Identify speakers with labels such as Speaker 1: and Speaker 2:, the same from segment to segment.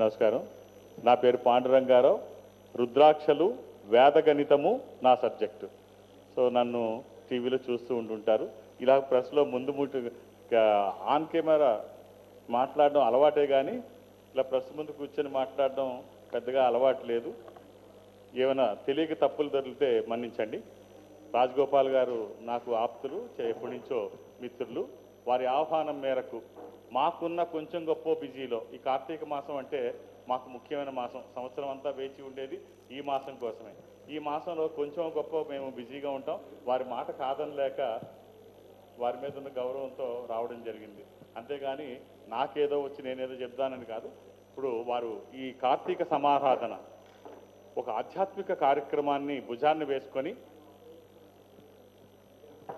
Speaker 1: నమస్కారం. నా పేరు పాండురంగారావు. రుద్రాక్షలు వేదగణితము నా సబ్జెక్టు. సో నన్ను టీవీలో చూస్తూ ఉంటుంటారు ఇలా ప్రెస్లో ముందు ముట్టు ఆన్ కెమెరా మాట్లాడడం అలవాటే కానీ ఇలా ప్రెస్ ముందు కూర్చొని మాట్లాడడం పెద్దగా అలవాటు లేదు. ఏమైనా తెలియక తప్పులు దొరికితే మన్నించండి. రాజగోపాల్ గారు నాకు ఆప్తులు చే- ఎప్పటి నుంచో మిత్రులు. వారి ఆహ్వానం మేరకు మాకున్న కొంచెం గొప్ప బిజీలో ఈ కార్తీక మాసం అంటే మాకు ముఖ్యమైన మాసం. సంవత్సరం అంతా వేచి ఉండేది ఈ మాసం కోసమే. ఈ మాసంలో కొంచెం గొప్ప మేము బిజీగా ఉంటాం. వారి మాట కాదనలేక వారి మీద ఉన్న గౌరవంతో రావడం జరిగింది. అంతేగాని నాకేదో వచ్చి నేనేదో చెప్తానని కాదు. ఇప్పుడు వారు ఈ కార్తీక సమారాధన ఒక ఆధ్యాత్మిక కార్యక్రమాన్ని భుజాన్ని వేసుకొని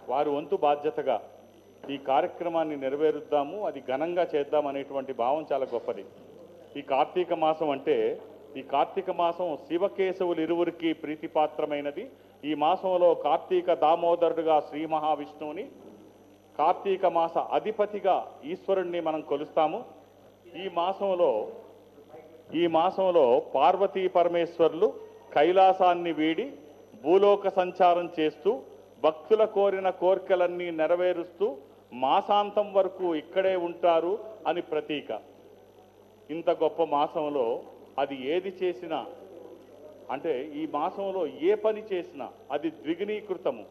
Speaker 1: వారి వంతు బాధ్యతగా ఈ కార్యక్రమాన్ని నెరవేరుద్దాము అది ఘనంగా చేద్దాం అనేటువంటి భావం చాలా గొప్పది. ఈ కార్తీక మాసం అంటే ఈ కార్తీక మాసం శివకేశవులు ఇరువురికి ప్రీతిపాత్రమైనది. ఈ మాసంలో కార్తీక దామోదరుడుగా శ్రీ మహావిష్ణువుని కార్తీక మాస అధిపతిగా ఈశ్వరుణ్ణి మనం కొలుస్తాము. ఈ మాసంలో ఈ మాసంలో పార్వతీ పరమేశ్వర్లు కైలాసాన్ని వీడి భూలోక సంచారం చేస్తూ భక్తుల కోరిన కోరికలన్నీ నెరవేరుస్తూ మాసాంతం వరకు ఇక్కడే ఉంటారు అని ప్రతీక. ఇంత గొప్ప మాసంలో అది ఏది చేసినా అంటే ఈ మాసంలో ఏ పని చేసినా అది ద్విగుణీకృతము.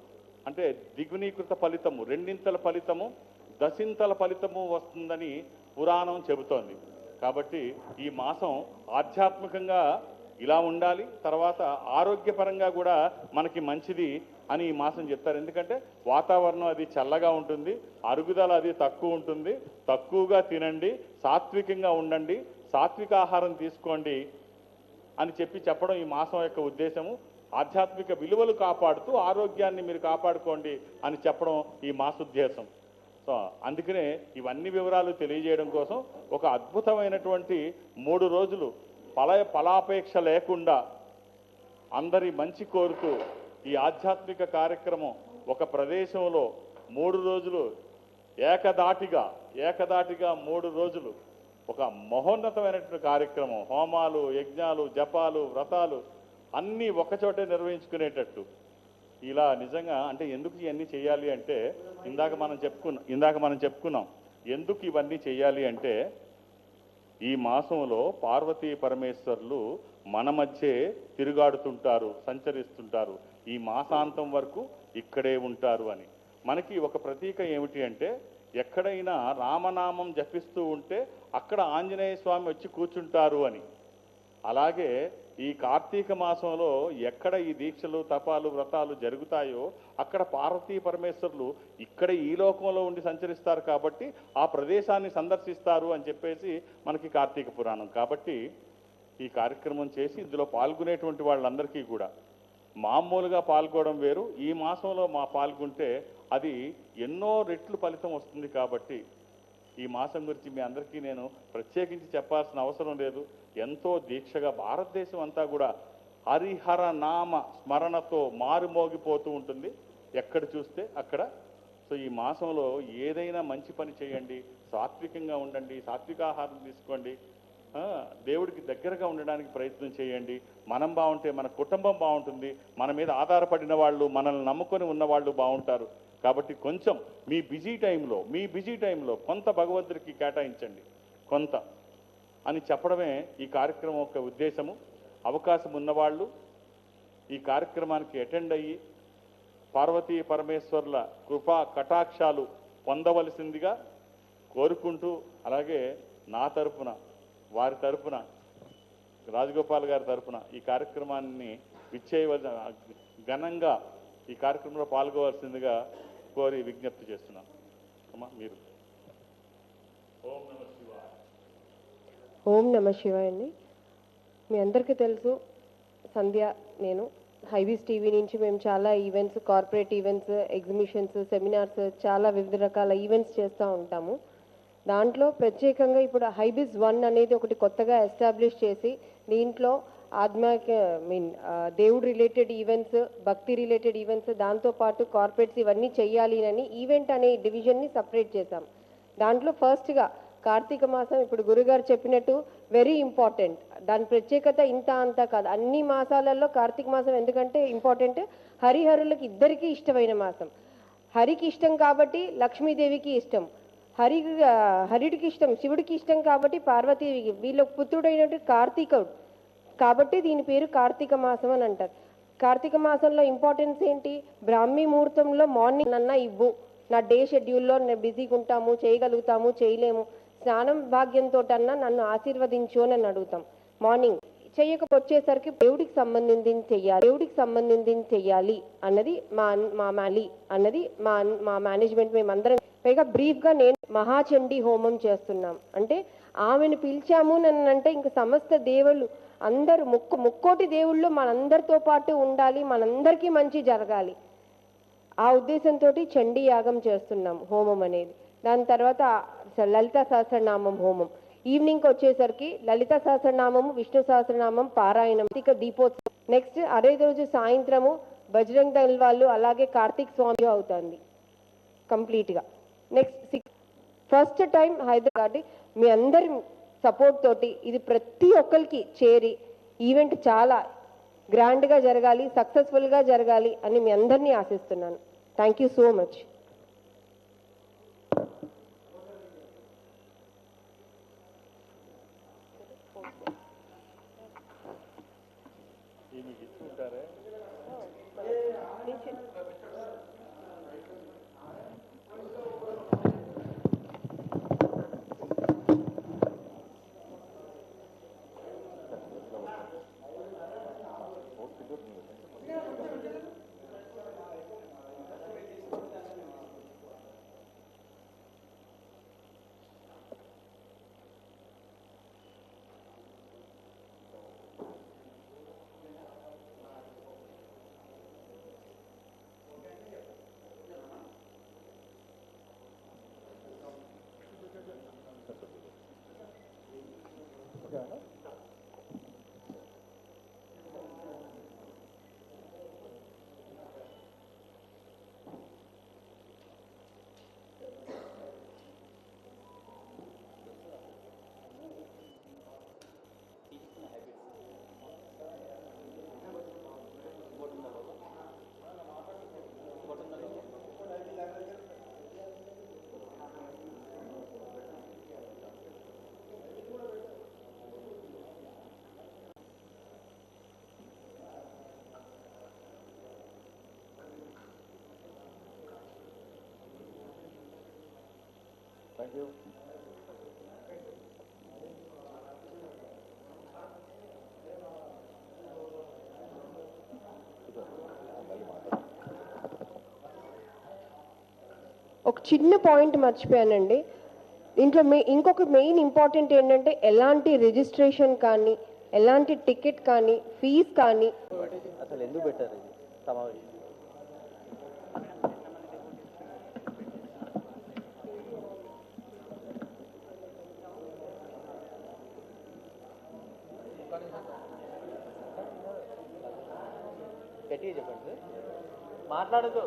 Speaker 1: అంటే ద్విగుణీకృత ఫలితము రెండింతల ఫలితము దశింతల ఫలితము వస్తుందని పురాణం చెబుతోంది. కాబట్టి ఈ మాసం ఆధ్యాత్మికంగా ఇలా ఉండాలి తర్వాత ఆరోగ్యపరంగా కూడా మనకి మంచిది అని ఈ మాసం చెప్తారు. ఎందుకంటే వాతావరణం అది చల్లగా ఉంటుంది అరుగుదల అది తక్కువ ఉంటుంది. తక్కువగా తినండి సాత్వికంగా ఉండండి సాత్విక ఆహారం తీసుకోండి అని చెప్పి చెప్పడం ఈ మాసం యొక్క ఉద్దేశము. ఆధ్యాత్మిక విలువలు కాపాడుతూ ఆరోగ్యాన్ని మీరు కాపాడుకోండి అని చెప్పడం ఈ మాసోద్దేశం. సో అందుకనే ఇవన్నీ వివరాలు తెలియజేయడం కోసం ఒక అద్భుతమైనటువంటి మూడు రోజులు ఫల ఫలాపేక్ష లేకుండా అందరి మంచి కోరుతూ ఈ ఆధ్యాత్మిక కార్యక్రమం ఒక ప్రదేశంలో మూడు రోజులు ఏకదాటిగా ఏకదాటిగా మూడు రోజులు ఒక మహోన్నతమైనటువంటి కార్యక్రమం. హోమాలు యజ్ఞాలు జపాలు వ్రతాలు అన్నీ ఒకచోటే నిర్వహించుకునేటట్టు. ఇలా నిజంగా అంటే ఎందుకు ఇవన్నీ చేయాలి అంటే ఇందాక మనం చెప్పుకున్నాం ఇందాక మనం చెప్పుకున్నాం. ఎందుకు ఇవన్నీ చేయాలి అంటే ఈ మాసంలో పార్వతీ పరమేశ్వర్లు మన మధ్యే తిరుగాడుతుంటారు సంచరిస్తుంటారు. ఈ మాసాంతం వరకు ఇక్కడే ఉంటారు అని. మనకి ఒక ప్రతీక ఏమిటి అంటే ఎక్కడైనా రామనామం జపిస్తూ ఉంటే అక్కడ ఆంజనేయ స్వామి వచ్చి కూర్చుంటారు అని. అలాగే ఈ కార్తీక మాసంలో ఎక్కడ ఈ దీక్షలు తపాలు వ్రతాలు జరుగుతాయో అక్కడ పార్వతీ పరమేశ్వరులు ఇక్కడ ఈ లోకంలో ఉండి సంచరిస్తారు కాబట్టి ఆ ప్రదేశాన్ని సందర్శిస్తారు అని చెప్పేసి మనకి కార్తీక పురాణం. కాబట్టి ఈ కార్యక్రమం చేసి ఇందులో పాల్గొనేటువంటి వాళ్ళందరికీ కూడా మామూలుగా పాల్గొనడం వేరు. ఈ మాసంలో మా పాల్గొంటే అది ఎన్నో రెట్లు ఫలితం వస్తుంది కాబట్టి ఈ మాసం గురించి మీ అందరికీ నేను ప్రత్యేకించి చెప్పాల్సిన అవసరం లేదు. ఎంతో దీక్షగా భారతదేశం అంతా కూడా హరిహర నామ స్మరణతో మారుమోగిపోతూ ఉంటుంది. ఎక్కడ చూస్తే అక్కడ. సో ఈ మాసంలో ఏదైనా మంచి పని చేయండి. సాత్వికంగా ఉండండి. సాత్వికాహారం తీసుకోండి. దేవుడికి దగ్గరగా ఉండడానికి ప్రయత్నం చేయండి. మనం బాగుంటే మన కుటుంబం బాగుంటుంది. మన మీద ఆధారపడిన వాళ్ళు మనల్ని నమ్ముకొని ఉన్న వాళ్ళు బాగుంటారు. కాబట్టి కొంచెం మీ బిజీ టైంలో మీ బిజీ టైంలో కొంత భగవంతుడికి కేటాయించండి. కొంత. అని చెప్పడమే ఈ కార్యక్రమం యొక్క ఉద్దేశము. అవకాశం ఉన్నవాళ్ళు ఈ కార్యక్రమానికి అటెండ్ అయ్యి పార్వతీ పరమేశ్వర్ల కృపా కటాక్షాలు పొందవలసిందిగా కోరుకుంటూ అలాగే నా తరపున వారి తరపున రాజగోపాల్ గారి తరపున ఈ కార్యక్రమాన్ని విచ్చేయవలసిన ఘనంగా ఈ కార్యక్రమంలో పాల్గొవలసిందిగా కోరి విజ్ఞప్తి చేస్తున్నాను. అమ్మా మీరు. ఓం నమస్తే
Speaker 2: ఓం నమ శివాయ అండి. మీ అందరికీ తెలుసు సంధ్య నేను. హైవీస్ టీవీ నుంచి మేము చాలా events corporate events exhibitions seminars చాలా వివిధ రకాల ఈవెంట్స్ చేస్తూ ఉంటాము. దాంట్లో ప్రత్యేకంగా ఇప్పుడు హైబీస్ వన్ అనేది ఒకటి కొత్తగా ఎస్టాబ్లిష్ చేసి దీంట్లో ఆత్మక మీన్ దేవుడు రిలేటెడ్ ఈవెంట్స్ భక్తి రిలేటెడ్ ఈవెంట్స్ దాంతోపాటు కార్పొరేట్స్ ఇవన్నీ చేయాలి అని ఈవెంట్ అనే డివిజన్ని సపరేట్ చేశాం. దాంట్లో ఫస్ట్గా కార్తీక మాసం ఇప్పుడు గురుగారు చెప్పినట్టు వెరీ ఇంపార్టెంట్ దాని ప్రత్యేకత ఇంత అంత కాదు. అన్ని మాసాలలో కార్తీక మాసం ఎందుకంటే ఇంపార్టెంట్ హరిహరులకు ఇద్దరికీ ఇష్టమైన మాసం. హరికి ఇష్టం కాబట్టి లక్ష్మీదేవికి ఇష్టం. హరి హరిడికి ఇష్టం శివుడికి ఇష్టం కాబట్టి పార్వతీదేవికి. వీళ్ళ పుత్రుడైనట్టు కార్తీకుడు కాబట్టి దీని పేరు కార్తీక మాసం అని అంటారు. కార్తీక మాసంలో ఇంపార్టెన్స్ ఏంటి? బ్రాహ్మీ ముహూర్తంలో మార్నింగ్ అన్న ఇవ్వు. నా డే షెడ్యూల్లో నేను బిజీగా ఉంటాము చేయగలుగుతాము చేయలేము. స్నానం భాగ్యంతో అన్నా నన్ను ఆశీర్వదించు అని అడుగుతాం. మార్నింగ్ చేయకపోచ్చేసరికి దేవుడికి సంబంధించి చెయ్యాలి దేవుడికి సంబంధించి చెయ్యాలి అన్నది మా మా మాలి అన్నది మా మా మేనేజ్మెంట్ మేమందరం పైగా బ్రీఫ్గా నేను మహాచండీ హోమం చేస్తున్నాం. అంటే ఆమెను పిలిచాము నన్ను అంటే ఇంక సమస్త దేవుళ్ళు అందరూ ముక్కు ముక్కోటి దేవుళ్ళు మనందరితో పాటు ఉండాలి మనందరికీ మంచి జరగాలి. ఆ ఉద్దేశంతో చండీ యాగం చేస్తున్నాం హోమం అనేది. దాని తర్వాత లలిత సహస్రనామం హోమం. ఈవినింగ్కి వచ్చేసరికి లలిత సహస్రనామము విష్ణు సహస్రనామం పారాయణం ఇక దీపోత్సవం. నెక్స్ట్ అదే రోజు సాయంత్రము బజరంగ్ దళ్ వాళ్ళు అలాగే కార్తీక్ స్వామి అవుతుంది. కంప్లీట్గా next six first time Hyderabad మీ అందరి సపోర్ట్ తోటి ఇది ప్రతి ఒక్కరికి చేరి ఈవెంట్ చాలా గ్రాండ్గా జరగాలి సక్సెస్ఫుల్గా జరగాలి అని మీ అందరినీ ఆశిస్తున్నాను. Thank you
Speaker 1: so much Africa thank you
Speaker 2: ఒక చిన్న పాయింట్ మర్చిపోయానండి. దీంట్లో మే ఇంకొక మెయిన్ ఇంపార్టెంట్ ఏంటంటే ఎలాంటి రిజిస్ట్రేషన్ కానీ ఎలాంటి టికెట్ కానీ ఫీజ్ కానీ
Speaker 3: అసలు ఎందుకు పెట్టారు సమావేశం. గట్టిగా చెప్పండి సార్ మాట్లాడదు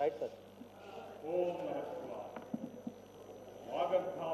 Speaker 3: రైట్ సార్